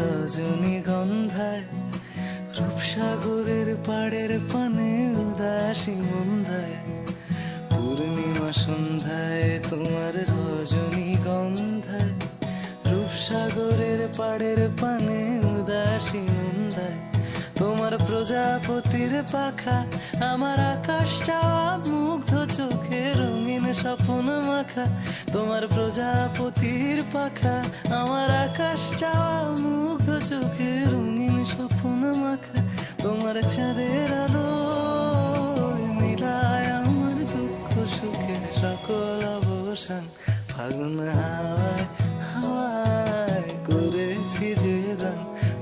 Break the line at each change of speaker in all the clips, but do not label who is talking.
রজনীগন্ধায় রূপসাগরের পাড়ের পানে উদাসী মন্ধায় পূর্ণিমা সন্ধ্যায় তোমার রজনীগন্ধায় রূপসাগরের পাড়ের পানে উদাসী মন্ধায় তোমার প্রজাপতির পাখা আমার আকাশ স্বপ্ন মাখা, তোমার প্রজাপতির পাখা, আমার আকাশ চাওয়া, মুগ্ধ চোখে রঙিন স্বপ্ন মাখা, তোমার চাঁদের আলো মিলায় আমার দুঃখ সুখের সকল অবসান ফাগুন হাওয়ায় হাওয়ায় করেছি যে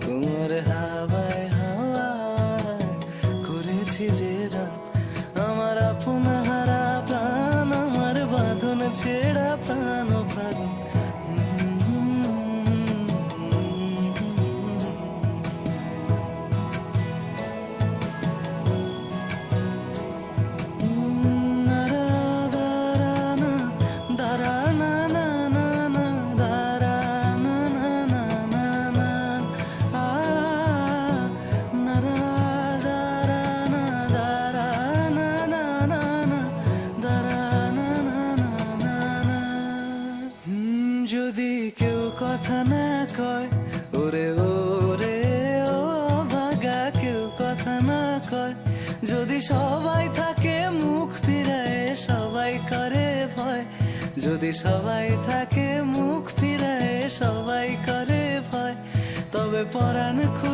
তোমার হাওয়ায় হাওয়ায় করেছি যে ছেড়া প্রাণ ফাগুন না কয়। ওরে ওরে, ও কেউ কথা না কয়। যদি সবাই থাকে, মুখ ফিরায় সবাই করে ভয়। যদি সবাই থাকে, মুখ ফিরায় সবাই করে ভয়। তবে পরাণ